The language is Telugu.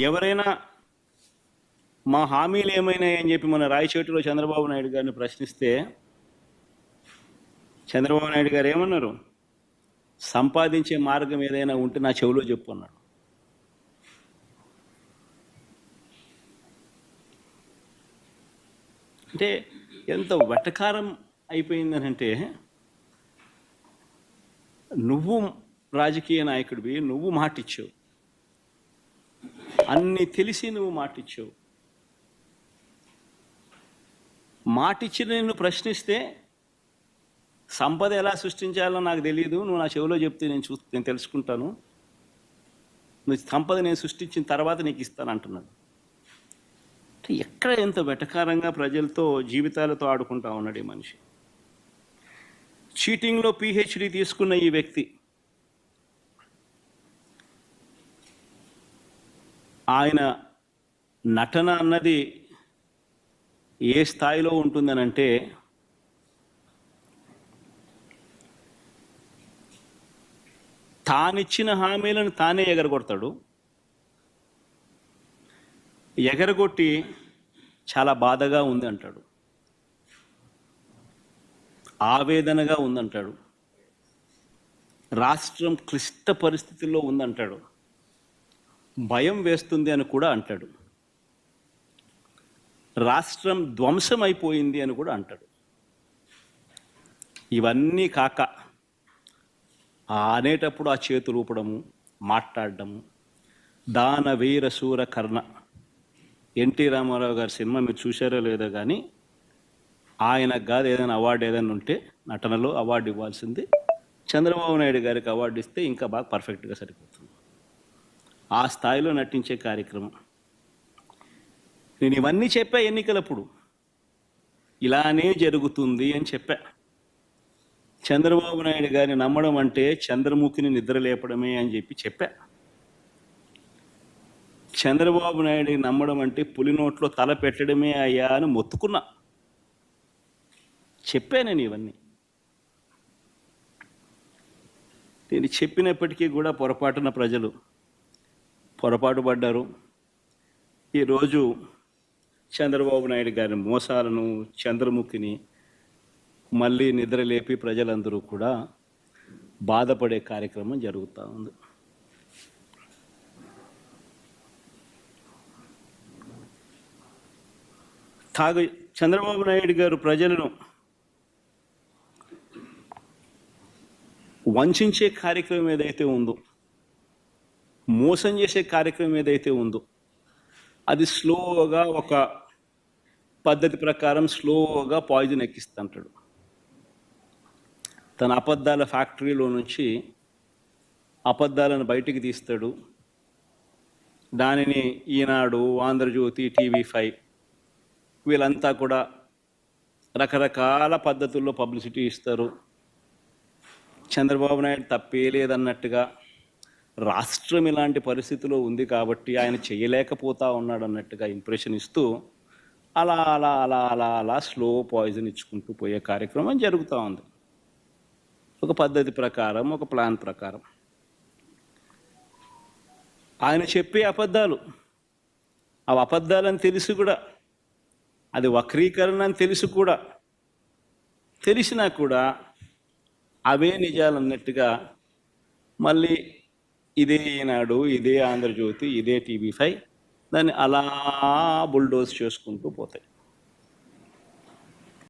ఎవరైనా మా హామీలు ఏమైనాయని అని చెప్పి మన రాయచోటిలో చంద్రబాబు నాయుడు గారిని ప్రశ్నిస్తే చంద్రబాబు నాయుడు గారు ఏమన్నారు? సంపాదించే మార్గం ఏదైనా ఉంటే నా చెవిలో చెప్పు అన్నాడు. అంటే ఎంత వెటకారం అయిపోయిందనంటే నువ్వు రాజకీయ నాయకుడివి నువ్వు మాటిచ్చావు. అన్ని తెలిసి నువ్వు మాటిచ్చావు. మాటిచ్చి నేను ప్రశ్నిస్తే సంపద ఎలా సృష్టించాలో నాకు తెలియదు నువ్వు నా చెవిలో చెప్తే నేను చూ నేను తెలుసుకుంటాను. నువ్వు సంపద నేను సృష్టించిన తర్వాత నీకు ఇస్తాను అంటున్నాడు. ఎక్కడ ఎంత వెటకారంగా ప్రజలతో జీవితాలతో ఆడుకుంటా ఉన్నాడు ఈ మనిషి. చీటింగ్లో పిహెచ్డి తీసుకున్న ఈ వ్యక్తి ఆయన నటన అన్నది ఏ స్థాయిలో ఉంటుందనంటే తానిచ్చిన హామీలను తానే ఎగరగొడతాడు. ఎగరగొట్టి చాలా బాధగా ఉంది అంటాడు ఆవేదనగా ఉందంటాడు. రాష్ట్రం క్లిష్ట పరిస్థితుల్లో ఉందంటాడు. భయం వేస్తుంది అని కూడా అంటాడు. రాష్ట్రం ధ్వంసం అయిపోయింది అని కూడా అంటాడు. ఇవన్నీ కాక అనేటప్పుడు ఆ చేతులు ఊపడము మాట్లాడడము దాన వీర శూర కర్ణ. ఎన్టీ రామారావు గారి సినిమా మీరు చూశారో లేదో కానీ ఆయనకు కాదు ఏదైనా అవార్డు ఏదైనా ఉంటే నటనలో అవార్డు ఇవ్వాల్సింది చంద్రబాబు నాయుడు గారికి అవార్డు ఇస్తే ఇంకా బాగా పర్ఫెక్ట్గా సరిపోతుంది. ఆ స్థాయిలో నటించే కార్యక్రమం. నేను ఇవన్నీ చెప్పా ఎన్నికలప్పుడు. ఇలానే జరుగుతుంది అని చెప్పా. చంద్రబాబు నాయుడు గారిని నమ్మడం అంటే చంద్రముఖిని నిద్ర లేపడమే అని చెప్పి చెప్పా. చంద్రబాబు నాయుడిని నమ్మడం అంటే పులి నోట్లో తల పెట్టడమే అయ్యా అని మొత్తుకున్నా. చెప్పా నేను ఇవన్నీ. నేను చెప్పినప్పటికీ కూడా పొరపాటున ప్రజలు పొరపాటు పడ్డారు. ఈరోజు చంద్రబాబు నాయుడు గారి మోసాలను చంద్రముఖిని మళ్ళీ నిద్రలేపి ప్రజలందరూ కూడా బాధపడే కార్యక్రమం జరుగుతూ ఉంది. తాగు చంద్రబాబు నాయుడు గారు ప్రజలను వంచే కార్యక్రమం ఏదైతే ఉందో మోసం చేసే కార్యక్రమం ఏదైతే ఉందో అది స్లోగా ఒక పద్ధతి ప్రకారం స్లోగా పాయిజన్ ఎక్కిస్తుంటాడు. తన అబద్ధాల ఫ్యాక్టరీలో నుంచి అబద్ధాలను బయటికి తీస్తాడు. దానిని ఈనాడు ఆంధ్రజ్యోతి టీవీ ఫైవ్ వీళ్ళంతా కూడా రకరకాల పద్ధతుల్లో పబ్లిసిటీ ఇస్తారు. చంద్రబాబు నాయుడు తప్పే లేదన్నట్టుగా రాష్ట్రం ఇలాంటి పరిస్థితిలో ఉంది కాబట్టి ఆయన చేయలేకపోతా ఉన్నాడు అన్నట్టుగా ఇంప్రెషన్ ఇస్తూ అలా అలా అలా అలా అలా స్లో పాయిజన్ ఇచ్చుకుంటూ పోయే కార్యక్రమం జరుగుతూ ఉంది. ఒక పద్ధతి ప్రకారం ఒక ప్లాన్ ప్రకారం. ఆయన చెప్పే అబద్ధాలు ఆ అబద్ధాలని తెలిసి కూడా అది వక్రీకరణ అని తెలిసి కూడా తెలిసినా కూడా అవే నిజాలన్నట్టుగా మళ్ళీ ఇదే ఈనాడు ఇదే ఆంధ్రజ్యోతి ఇదే టీవీ ఫైవ్. దాన్ని అలా బుల్డోజ్ చేసుకుంటూ పోతాయి.